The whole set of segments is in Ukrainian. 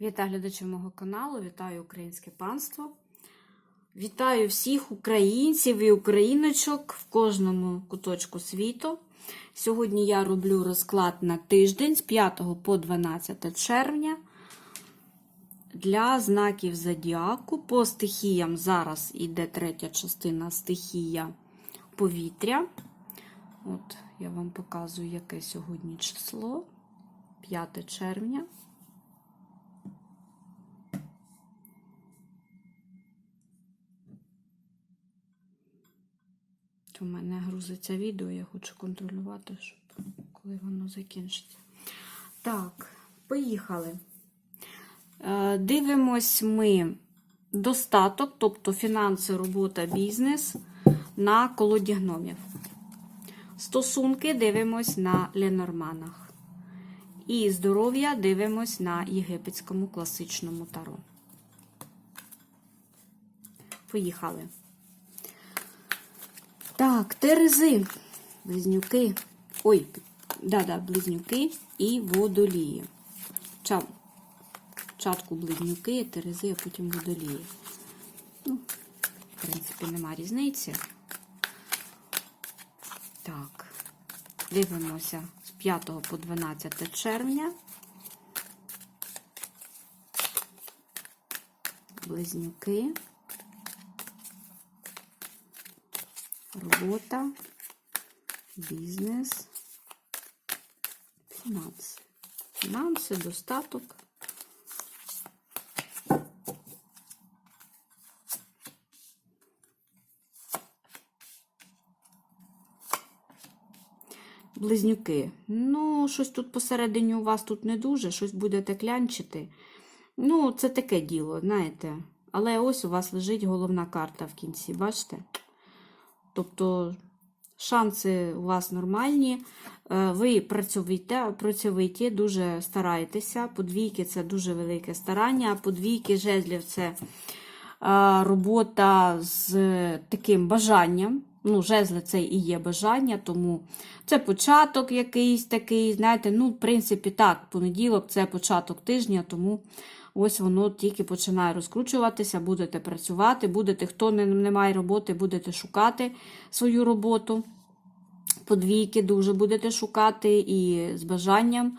Вітаю глядачів мого каналу, вітаю українське панство. Вітаю всіх українців і україночок в кожному куточку світу. Сьогодні я роблю розклад на тиждень з 5 по 12 червня для знаків зодіаку. По стихіям зараз йде третя частина стихія повітря. От я вам показую, яке сьогодні число. 5 червня. У мене грузиться відео, я хочу контролювати, щоб коли воно закінчиться. Так, поїхали. Е, Дивимось ми достаток, тобто фінанси, робота, бізнес на колоді гномів. Стосунки дивимось на Ленорманах. І здоров'я дивимось на єгипетському класичному таро. Поїхали. Так, терези, близнюки. Ой, да-да, близнюки і водолії. Ча, Чатку близнюки, терези, а потім водолії. Ну, в принципі, нема різниці. Так, дивимося з 5 по 12 червня. Близнюки. Робота, бізнес, фінанси. Фінанси, достаток. Близнюки. Ну, щось тут посередині у вас тут не дуже, щось будете клянчити. Ну, це таке діло, знаєте. Але ось у вас лежить головна карта в кінці, бачите? Тобто шанси у вас нормальні, е, ви працьовиті, працьовиті, дуже стараєтеся. Подвійки це дуже велике старання, подвійки жезлів це е, робота з таким бажанням. Ну, жезли це і є бажання, тому це початок якийсь такий, знаєте, ну, в принципі, так, понеділок це початок тижня, тому ось воно тільки починає розкручуватися, будете працювати, будете, хто не, не має роботи, будете шукати свою роботу. Подвійки дуже будете шукати і з бажанням.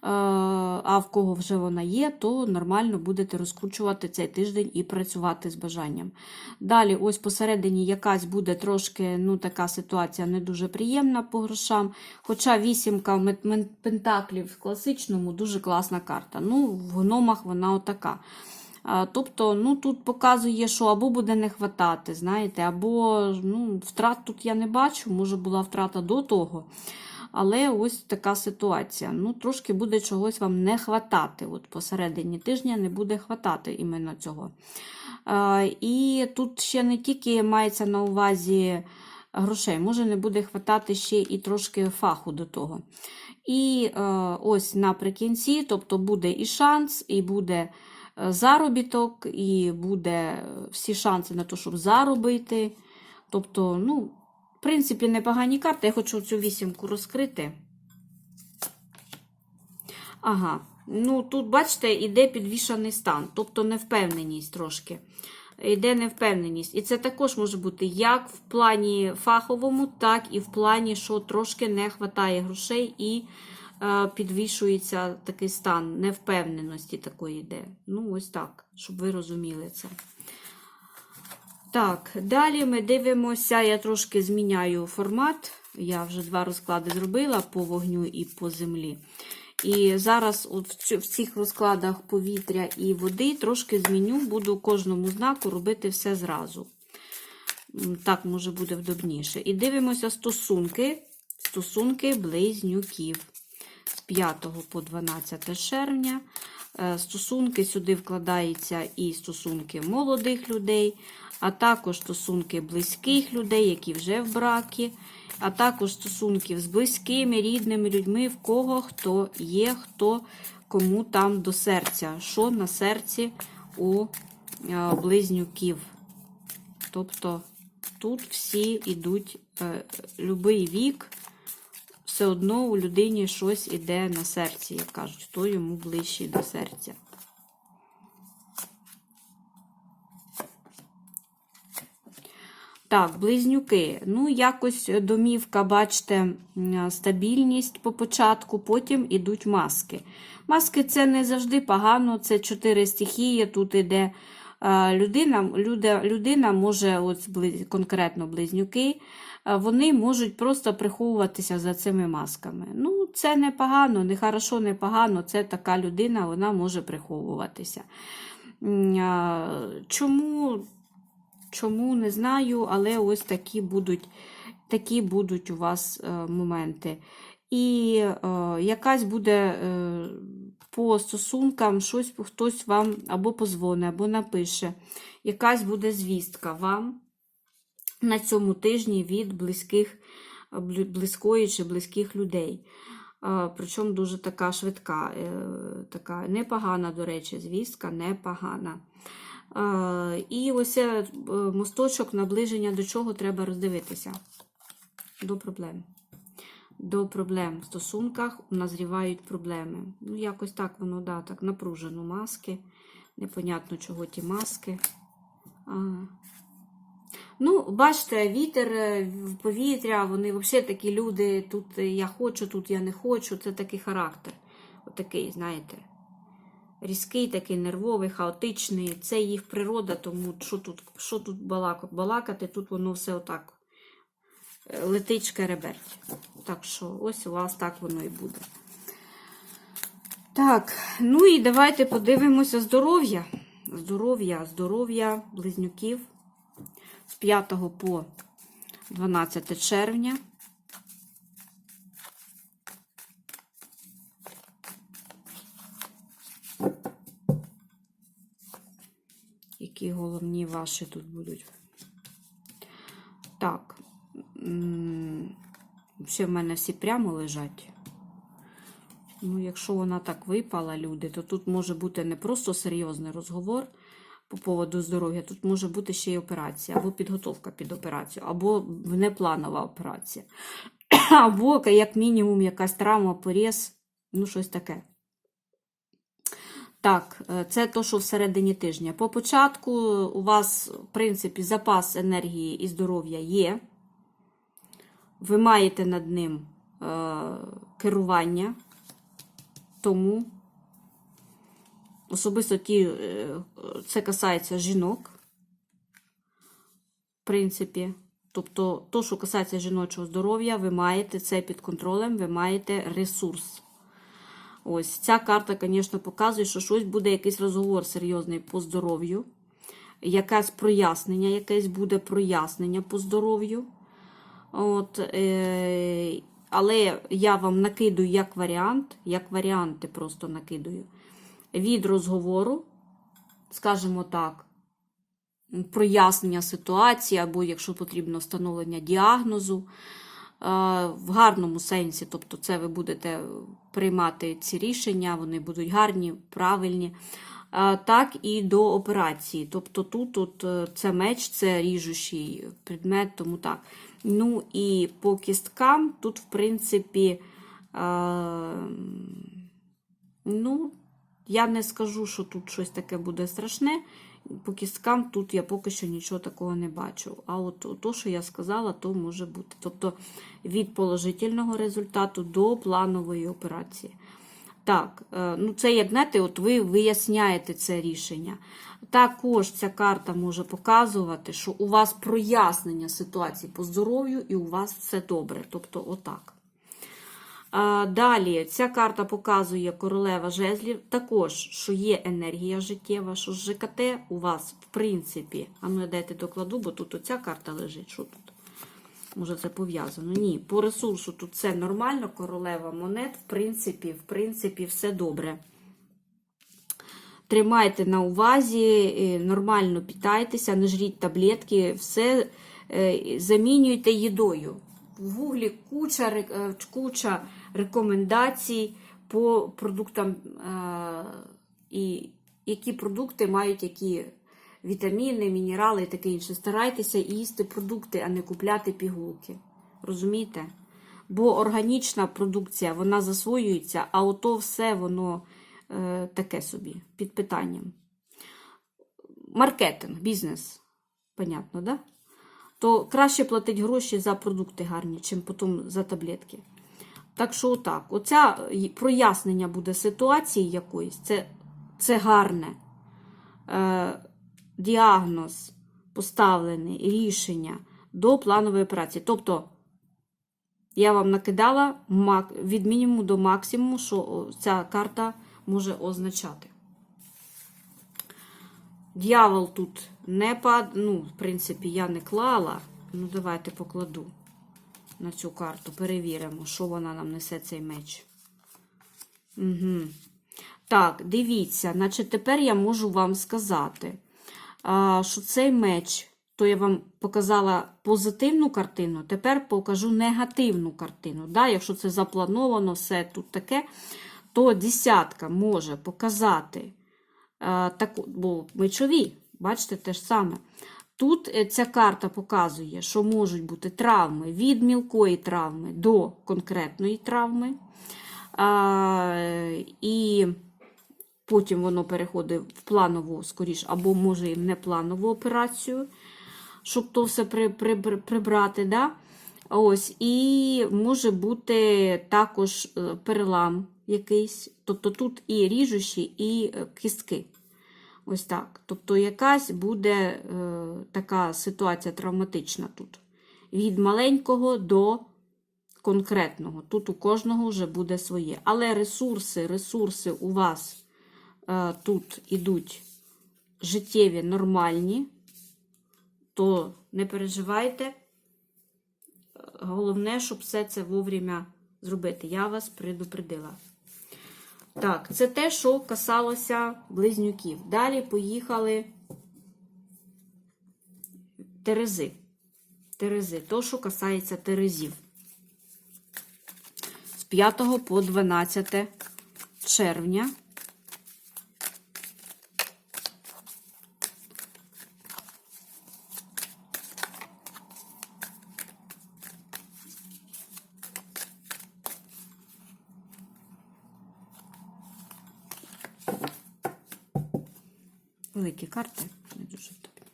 А в кого вже вона є, то нормально будете розкручувати цей тиждень і працювати з бажанням. Далі, ось посередині якась буде трошки ну, така ситуація не дуже приємна по грошам. Хоча вісімка пентаклів в класичному дуже класна карта. Ну, В гномах вона отака. Тобто, ну, тут показує, що або буде не хватати, знаєте, або ну, втрат тут я не бачу, може була втрата до того. Але ось така ситуація. Ну, Трошки буде чогось вам не хватати. От Посередині тижня не буде хватати іменно цього. І тут ще не тільки мається на увазі грошей, може не буде хватати ще і трошки фаху до того. І ось наприкінці, тобто буде і шанс, і буде е, заробіток, і буде всі шанси на те, щоб заробити. Тобто, ну, принципі, непогані карти. Я хочу цю вісімку розкрити. Ага, ну тут, бачите, іде підвішаний стан, тобто невпевненість трошки. Йде невпевненість. І це також може бути як в плані фаховому, так і в плані, що трошки не вистачає грошей і е, підвішується такий стан невпевненості такої йде. Ну, ось так, щоб ви розуміли це. Так, далі ми дивимося, я трошки зміняю формат. Я вже два розклади зробила по вогню і по землі. І зараз от в цих розкладах повітря і води трошки зміню, буду кожному знаку робити все зразу. Так, може буде вдобніше. І дивимося стосунки стосунки близнюків з 5 по 12 червня. Е, стосунки сюди вкладаються і стосунки молодих людей, а також стосунки близьких людей, які вже в бракі, а також стосунків з близькими, рідними людьми, в кого хто є, хто кому там до серця, що на серці у е, близнюків. Тобто тут всі йдуть е, любий вік все одно у людині щось іде на серці, як кажуть, хто йому ближчий до серця. Так, близнюки. Ну, якось домівка, бачите, стабільність по початку, потім ідуть маски. Маски це не завжди погано, це чотири стихії. Тут іде е, людина, люда, людина може, от конкретно близнюки, е, вони можуть просто приховуватися за цими масками. Ну, це не погано, не хорошо, не погано. Це така людина, вона може приховуватися. Чому? Чому не знаю, але ось такі будуть, такі будуть у вас е, моменти. І е, якась буде е, по стосункам щось хтось вам або позвонить, або напише. Якась буде звістка вам на цьому тижні від близьких, близької чи близьких людей. Причому дуже така швидка, така непогана, до речі, звістка, непогана. І ось е, мосточок наближення до чого треба роздивитися. До проблем. До проблем в стосунках назрівають проблеми. Ну, якось так воно, да, так напружено маски. Непонятно, чого ті маски. А. Ну, бачите, вітер, е, в повітря, вони взагалі такі люди. Тут я хочу, тут я не хочу. Це такий характер. Отакий, знаєте різкий, такий нервовий, хаотичний. Це їх природа, тому що тут що тут балакати? балакати, тут воно все отак е, летить шкереберть. Так що ось у вас так воно і буде. Так, ну і давайте подивимося здоров'я. Здоров'я, здоров'я близнюків з 5 по 12 червня. Які головні ваші тут будуть. Так. Ще в мене всі прямо лежать. Ну, якщо вона так випала, люди, то тут може бути не просто серйозний розговор по поводу здоров'я, тут може бути ще й операція, або підготовка під операцію, або внепланова операція. Або, як мінімум, якась травма, поріз, ну, щось таке. Так, е, це то, що всередині тижня. По початку у вас, в принципі, запас енергії і здоров'я є. Ви маєте над ним е, керування, тому особисто ті, е, це касається жінок, в принципі. Тобто, то, що касається жіночого здоров'я, ви маєте це під контролем, ви маєте ресурс. Ось ця карта, звісно, показує, що щось буде якийсь розговор серйозний по здоров'ю, якесь прояснення, якесь буде прояснення по здоров'ю. От, е, але я вам накидую як варіант, як варіанти просто накидую. Від розговору, скажімо так, прояснення ситуації, або, якщо потрібно, встановлення діагнозу. В гарному сенсі, тобто, це ви будете приймати ці рішення, вони будуть гарні, правильні. Так і до операції. Тобто тут от, е, це меч, це ріжучий предмет, тому так. Ну і по кісткам тут, в принципі, е, ну, я не скажу, що тут щось таке буде страшне. По кісткам тут я поки що нічого такого не бачу. А от то, що я сказала, то може бути. Тобто від положительного результату до планової операції. Так, е, ну це як знаєте, от ви виясняєте це рішення. Також ця карта може показувати, що у вас прояснення ситуації по здоров'ю і у вас все добре. Тобто, отак. Далі ця карта показує королева жезлів. Також, що є енергія життєва, що ЖКТ у вас, в принципі, а ну я дайте докладу, бо тут оця карта лежить. Що тут? Може, це пов'язано? Ні, по ресурсу тут все нормально, королева монет, в принципі, в принципі, все добре. Тримайте на увазі, е, нормально питайтеся, не жріть таблетки, все е, замінюйте їдою. В гуглі куча, е, куча рекомендацій по продуктам, е, і які продукти мають які вітаміни, мінерали і таке інше. Старайтеся їсти продукти, а не купляти пігулки. Розумієте? Бо органічна продукція вона засвоюється, а ото все воно е, таке собі під питанням. Маркетинг, бізнес. Понятно, да? То краще платити гроші за продукти гарні, чим потім за таблетки. Так що, отак, оця прояснення буде ситуації якоїсь, це, це гарне. Е, діагноз поставлений, рішення до планової операції. Тобто, я вам накидала від мінімуму до максимуму, що ця карта може означати. Д'явол тут не пад... Ну, в принципі, я не клала. Ну, давайте покладу на цю карту. Перевіримо, що вона нам несе цей меч. Угу. Так, дивіться, значить, тепер я можу вам сказати, що цей меч, то я вам показала позитивну картину, тепер покажу негативну картину. Да? Якщо це заплановано, все тут таке, то десятка може показати таку, бо мечові, бачите, те ж саме. Тут е, ця карта показує, що можуть бути травми від мілкої травми до конкретної травми. А, і потім воно переходить в планову, скоріш, або може і в непланову операцію, щоб то все при, при, при- прибрати. Да? Ось, і може бути також е, перелам якийсь. Тобто тут і ріжучі, і е, кістки. Ось так. Тобто, якась буде е, така ситуація травматична тут. Від маленького до конкретного. Тут у кожного вже буде своє. Але ресурси, ресурси у вас е, тут ідуть життєві, нормальні, то не переживайте. Головне, щоб все це вовремя зробити. Я вас предупредила. Так, це те, що касалося близнюків. Далі поїхали Терези. Терези. То, що касається Терезів. З 5 по 12 червня. Карти, не дуже тобі.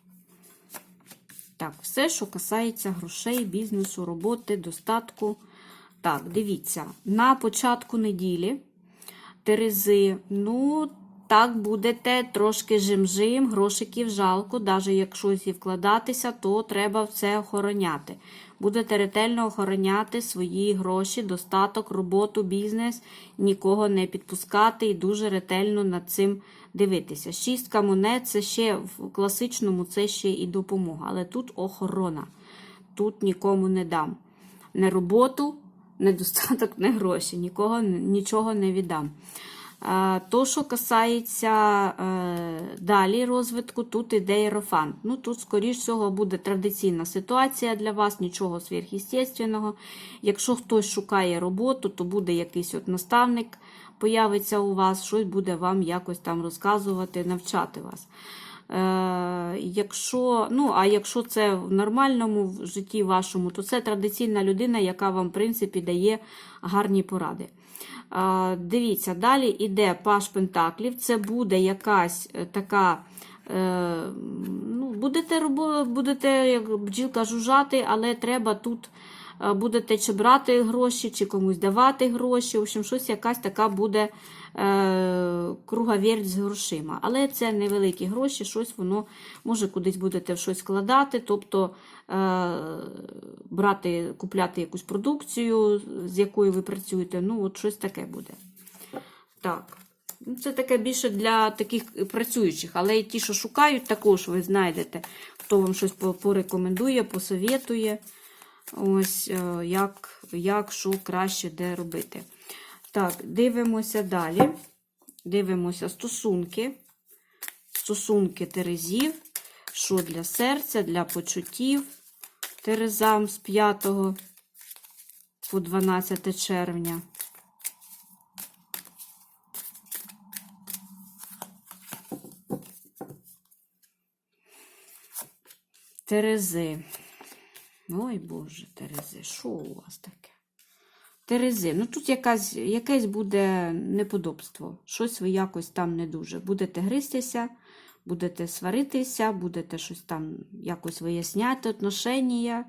Так, все, що касається грошей, бізнесу, роботи, достатку. Так, дивіться, на початку неділі Терези, ну, так будете трошки жим-жим, грошиків жалко, навіть якщо вкладатися, то треба все охороняти. Будете ретельно охороняти свої гроші, достаток, роботу, бізнес, нікого не підпускати і дуже ретельно над цим дивитися. Шістка монет це ще в класичному це ще і допомога. Але тут охорона. Тут нікому не дам. Не роботу, не достаток, не гроші. Нікого, нічого не віддам. Е, То, що касається е, далі розвитку, тут іде Єрофант. Ну, тут, скоріш всього, буде традиційна ситуація для вас, нічого сверхъестественного. Якщо хтось шукає роботу, то буде якийсь от наставник, появиться у вас, щось буде вам якось там розказувати, навчати вас. Е, якщо, ну, а якщо це в нормальному житті вашому, то це традиційна людина, яка вам, в принципі, дає гарні поради. Дивіться, далі йде Паш Пентаклів. Це буде якась е, така. е, Ну, будете, будете як бджілка жужжати, але треба тут е, будете чи брати гроші, чи комусь давати гроші. В общем, щось якась така буде круговерть з грошима. Але це невеликі гроші, щось воно може кудись будете щось складати, тобто брати, купляти якусь продукцію, з якою ви працюєте. Ну, от щось таке буде. Так. Ну, Це таке більше для таких працюючих, але і ті, що шукають, також ви знайдете, хто вам щось порекомендує, посовєтує. Ось е, як, як що краще де робити. Так, дивимося далі. Дивимося стосунки. Стосунки Терезів. Що для серця, для почуттів Терезам з 5 по 12 червня. Терези. Ой, Боже, Терези, що у вас таке? Терези, ну тут якась, якесь буде неподобство. Щось ви якось там не дуже. Будете гристися, будете сваритися, будете щось там якось виясняти отношення.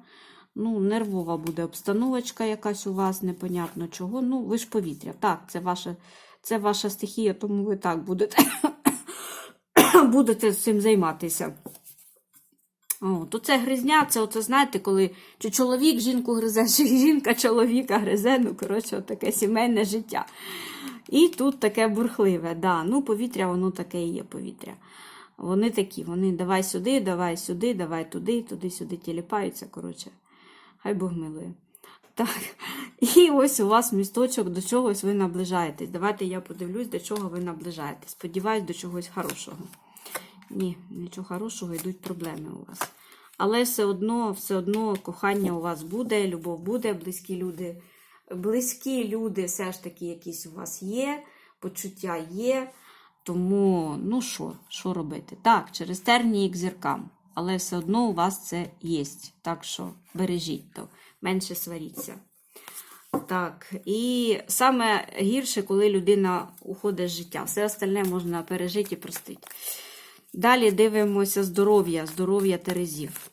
Ну, нервова буде обстановочка якась у вас, непонятно чого. Ну, ви ж повітря. Так, це ваша, це ваша стихія, тому ви так будете, будете цим займатися. О, то це гризня, це оце, знаєте, коли чи чоловік жінку гризе, чи жінка чоловіка гризе, ну, коротше, таке сімейне життя. І тут таке бурхливе. Да, ну, повітря, воно таке і є повітря. Вони такі, вони давай сюди, давай сюди, давай туди, туди-сюди тіліпаються. Коротше, хай Бог милує. Так, і ось у вас місточок, до чогось ви наближаєтесь. Давайте я подивлюсь, до чого ви наближаєтесь. Сподіваюсь, до чогось хорошого. Ні, нічого хорошого, йдуть проблеми у вас. Але все одно, все одно кохання у вас буде, любов буде, близькі люди. Близькі люди все ж таки якісь у вас є, почуття є. Тому, ну що, що робити? Так, через тернії к зіркам. Але все одно у вас це є. Так що бережіть то, менше сваріться. Так, і саме гірше, коли людина уходить з життя. Все остальне можна пережити і простити. Далі дивимося здоров'я, здоров'я Терезів.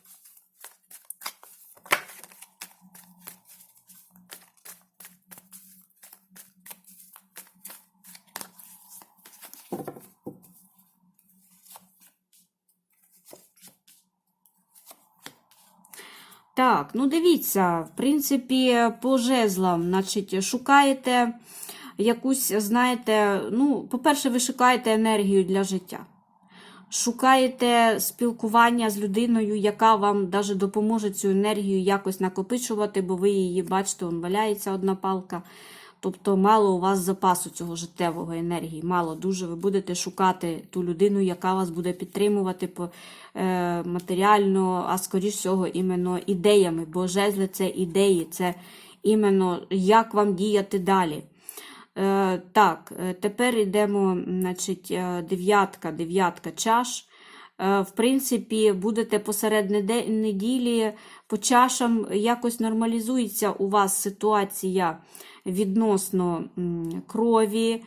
Так, ну дивіться, в принципі, по жезлам, значить, шукаєте якусь, знаєте, ну, по-перше, ви шукаєте енергію для життя. Шукаєте спілкування з людиною, яка вам даже допоможе цю енергію якось накопичувати, бо ви її бачите, он валяється одна палка. Тобто мало у вас запасу цього життєвого енергії, мало дуже. Ви будете шукати ту людину, яка вас буде підтримувати е, матеріально, а скоріш всього, іменно ідеями. Бо жезли це ідеї, це іменно як вам діяти далі. Е, так, е, тепер йдемо, значить, дев'ятка, дев'ятка чаш. В принципі, будете посеред неділі по чашам якось нормалізується у вас ситуація відносно крові, е,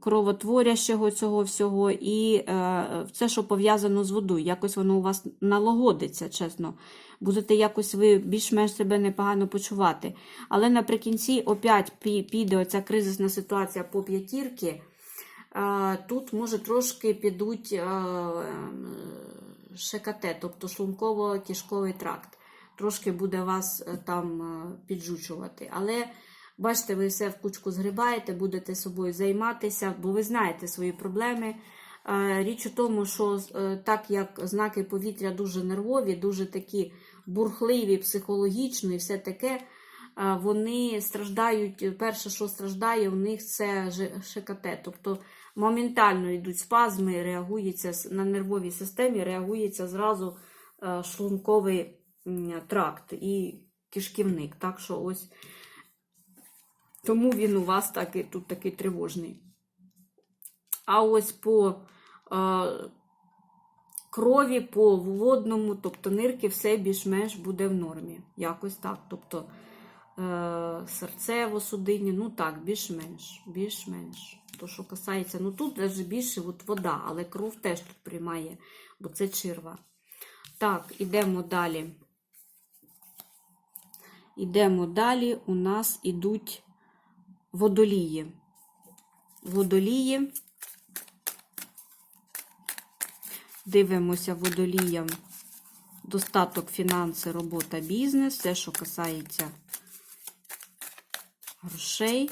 кровотворящого цього всього, і е, все, що пов'язано з водою. Якось воно у вас налагодиться, чесно. Будете якось ви більш-менш себе непогано почувати. Але наприкінці опять піде оця кризисна ситуація по п'ятірки. Е, Тут, може, трошки підуть ем, ШКТ, тобто шлунково-кишковий тракт. Трошки буде вас е, там е, піджучувати. Але бачите, ви все в кучку згрібаєте, будете собою займатися, бо ви знаєте свої проблеми. Е, Річ у тому, що так як знаки повітря дуже нервові, дуже такі бурхливі, психологічно і все таке, вони страждають. Перше, що страждає, у них це ШКТ. Тобто моментально йдуть спазми, реагується на нервовій системі, реагується зразу шлунковий тракт і кишківник. Так що ось тому він у вас такий, тут такий тривожний. А ось по е, крові, по водному, тобто нирки, все більш-менш буде в нормі. Якось так. Тобто е, серцево-судинні, ну так, більш-менш. більш-менш. То, що касається, ну тут навіть більше от вода, але кров теж тут приймає, бо це черва. Так, ідемо далі. Ідемо далі. У нас ідуть водолії. Водолії. Дивимося водоліям достаток, фінанси, робота, бізнес, все, що касається грошей.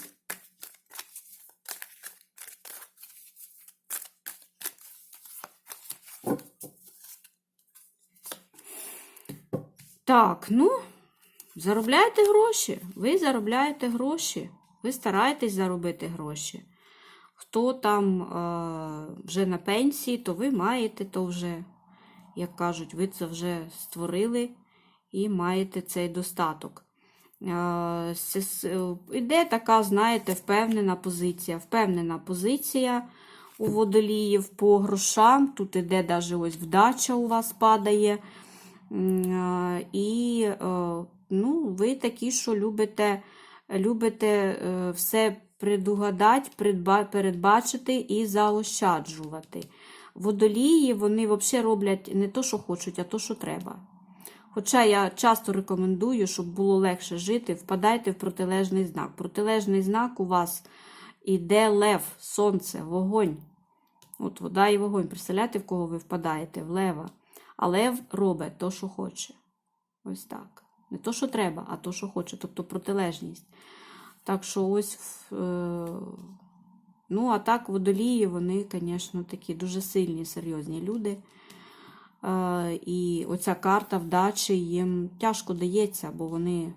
Так, ну, заробляєте гроші. Ви заробляєте гроші. Ви стараєтесь заробити гроші. Хто там е, вже на пенсії, то ви маєте то вже, як кажуть, ви це вже створили і маєте цей достаток. Е, е, Іде така, знаєте, впевнена позиція. Впевнена позиція у водоліїв по грошам. Тут іде навіть ось вдача у вас падає. Е, І ну, ви такі, що любите, любите е, все предугадати, передбачити і заощаджувати. Водолії, вони взагалі роблять не то, що хочуть, а то, що треба. Хоча я часто рекомендую, щоб було легше жити, впадайте в протилежний знак. Протилежний знак у вас іде лев, сонце, вогонь. От вода і вогонь. Представляєте, в кого ви впадаєте? В лева. А лев робить то, що хоче. Ось так. Не то, що треба, а то, що хоче, тобто протилежність. Так що ось. Е... Ну, а так, водолії, вони, звісно, такі дуже сильні, серйозні люди. Е, І оця карта вдачі їм тяжко дається, бо вони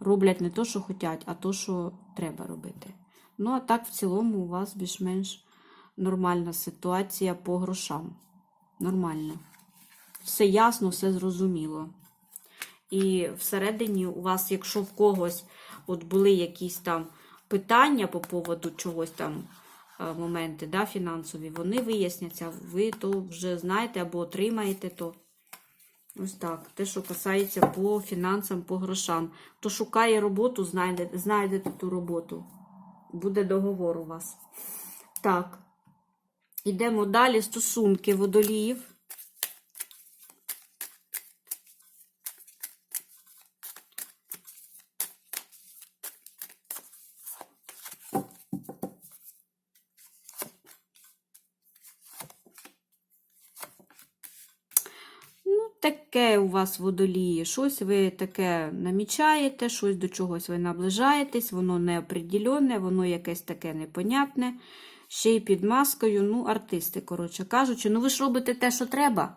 роблять не то, що хочуть, а то, що треба робити. Ну, а так, в цілому, у вас більш-менш нормальна ситуація по грошам. Нормально. Все ясно, все зрозуміло. І всередині у вас, якщо в когось от були якісь там питання по поводу чогось там, е, моменти да, фінансові, вони виясняться. Ви то вже знаєте або отримаєте то. Ось так. Те, що касається по фінансам, по грошам. Хто шукає роботу, знайдете, знайдете ту роботу. Буде договор у вас. Так. Йдемо далі. Стосунки водоліїв. Ну, таке у вас водолії. Щось ви таке намічаєте, щось до чогось ви наближаєтесь, воно неопределенне, воно якесь таке непонятне. Ще й під маскою, ну, артисти, коротше кажучи. Ну, ви ж робите те, що треба,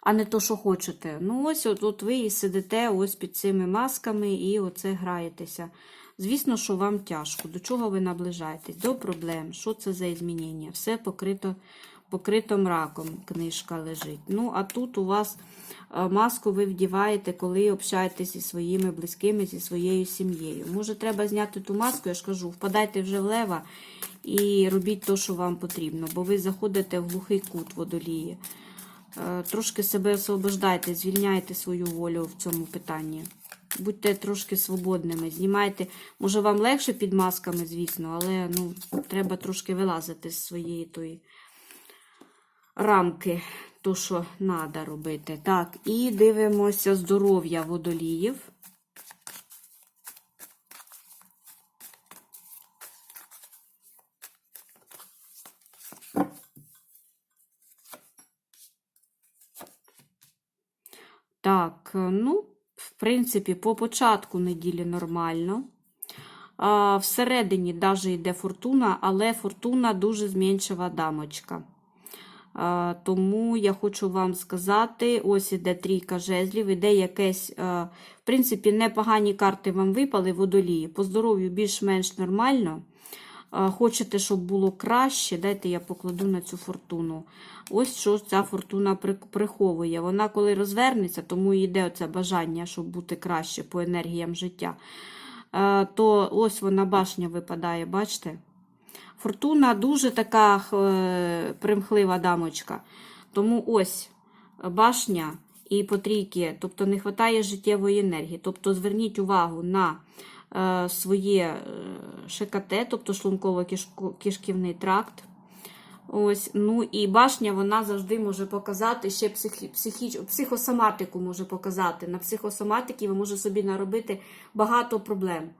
а не то, що хочете. Ну, ось от, от ви і сидите ось під цими масками і оце граєтеся. Звісно, що вам тяжко. До чого ви наближаєтесь? До проблем. Що це за змінення? Все покрито покрито мраком книжка лежить. Ну, а тут у вас е, маску ви вдіваєте, коли общаєтесь зі своїми близькими, зі своєю сім'єю. Може, треба зняти ту маску, я ж кажу, впадайте вже в лева і робіть те, що вам потрібно, бо ви заходите в глухий кут водолії. Е, Трошки себе освобождайте, звільняйте свою волю в цьому питанні. Будьте трошки свободними, знімайте. Може, вам легше під масками, звісно, але ну, треба трошки вилазити з своєї тої рамки, то, що треба робити. Так, і дивимося здоров'я водоліїв. Так, ну, в принципі, по початку неділі нормально. Всередині навіть йде фортуна, але фортуна дуже змінчива дамочка. Тому я хочу вам сказати: ось іде трійка жезлів, іде якесь, в принципі, непогані карти вам випали водолії. По здоров'ю більш-менш нормально. Хочете, щоб було краще, дайте я покладу на цю фортуну. Ось що ця фортуна приховує. Вона, коли розвернеться, тому йде оце бажання, щоб бути краще по енергіям життя. Е, То ось вона башня випадає, бачите? Фортуна дуже така е, примхлива дамочка. Тому ось башня і по трійки, тобто не вистачає життєвої енергії. Тобто зверніть увагу на е, своє е, ШКТ, тобто шлунково-кишківний тракт. Ось, ну і башня вона завжди може показати ще психі, психіч, психосоматику може показати. На психосоматиці ви можете собі наробити багато проблем.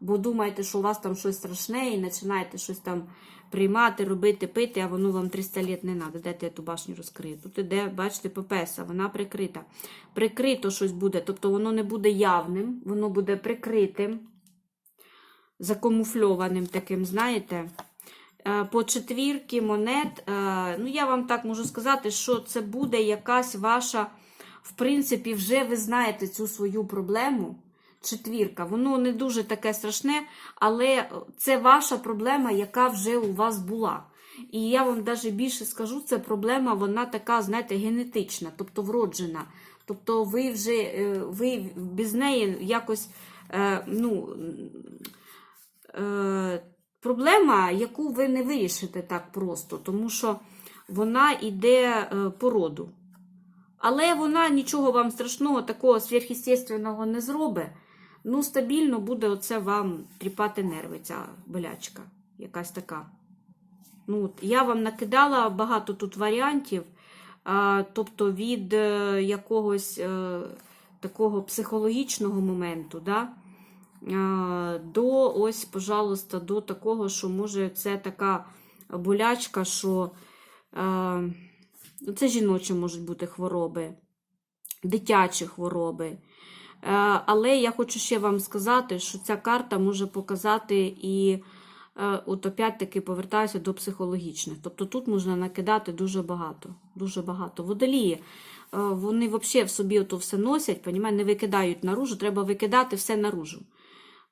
Бо думаєте, що у вас там щось страшне, і починаєте щось там приймати, робити, пити, а воно вам 300 літ не треба. Дайте я ту башню розкрию. Тут іде, бачите, пепеса, вона прикрита. Прикрито щось буде, тобто воно не буде явним, воно буде прикритим, закамуфльованим таким, знаєте. Е, По четвірки монет, е, ну я вам так можу сказати, що це буде якась ваша, в принципі, вже ви знаєте цю свою проблему. Четвірка, воно не дуже таке страшне, але це ваша проблема, яка вже у вас була. І я вам навіть більше скажу, це проблема, вона така, знаєте, генетична, тобто вроджена. Тобто, ви вже е, ви без неї якось, е, ну. е, проблема, яку ви не вирішите так просто, тому що вона йде по роду. Але вона нічого вам страшного, такого сверхъестественного не зробить. Ну, стабільно буде оце вам тріпати нерви, ця болячка. Якась така. Ну, от, я вам накидала багато тут варіантів, а, тобто від е, якогось е, такого психологічного моменту, да, а, до ось, пожалуйста, до такого, що може це така болячка, що е, ну, це жіночі можуть бути хвороби, дитячі хвороби. Е, Але я хочу ще вам сказати, що ця карта може показати і е, от опять-таки повертаюся до психологічних. Тобто тут можна накидати дуже багато. Дуже багато. Водолії, е, вони взагалі в собі ото все носять, понімаєте, не викидають наружу, треба викидати все наружу.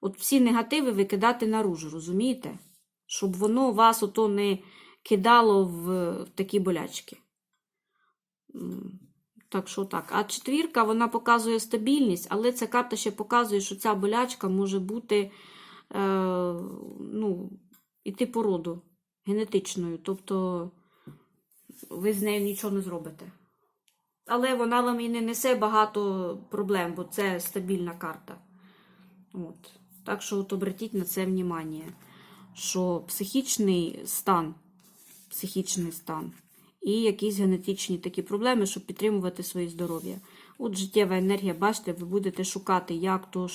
От всі негативи викидати наружу, розумієте? Щоб воно вас ото не кидало в такі болячки. Так що так. А четвірка вона показує стабільність, але ця карта ще показує, що ця болячка може бути е, ну, іти по роду генетичною. Тобто ви з нею нічого не зробите. Але вона вам і не несе багато проблем, бо це стабільна карта. От. Так що от обратіть на це внимание, що психічний стан, психічний стан і якісь генетичні такі проблеми, щоб підтримувати своє здоров'я. От життєва енергія, бачите, ви будете шукати, як то,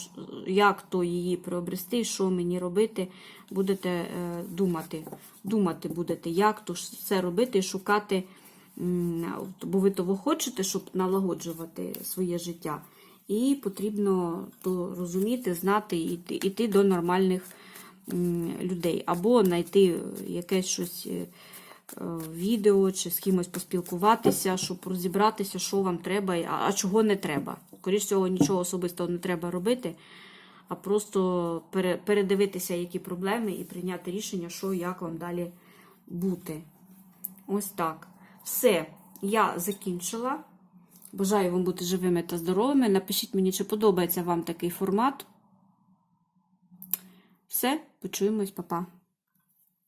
як то її приобрести, що мені робити, будете е, думати. Думати будете, як то це робити шукати, бо ви того хочете, щоб налагоджувати своє життя. І потрібно то розуміти, знати і йти, до нормальних людей. Або знайти якесь щось е, відео чи з кимось поспілкуватися, щоб розібратися, що вам треба, а, чого не треба. Скоріше всього, нічого особистого не треба робити, а просто пере, передивитися, які проблеми, і прийняти рішення, що як вам далі бути. Ось так. Все, я закінчила. Бажаю вам бути живими та здоровими. Напишіть мені, чи подобається вам такий формат. Все, почуємось, па-па.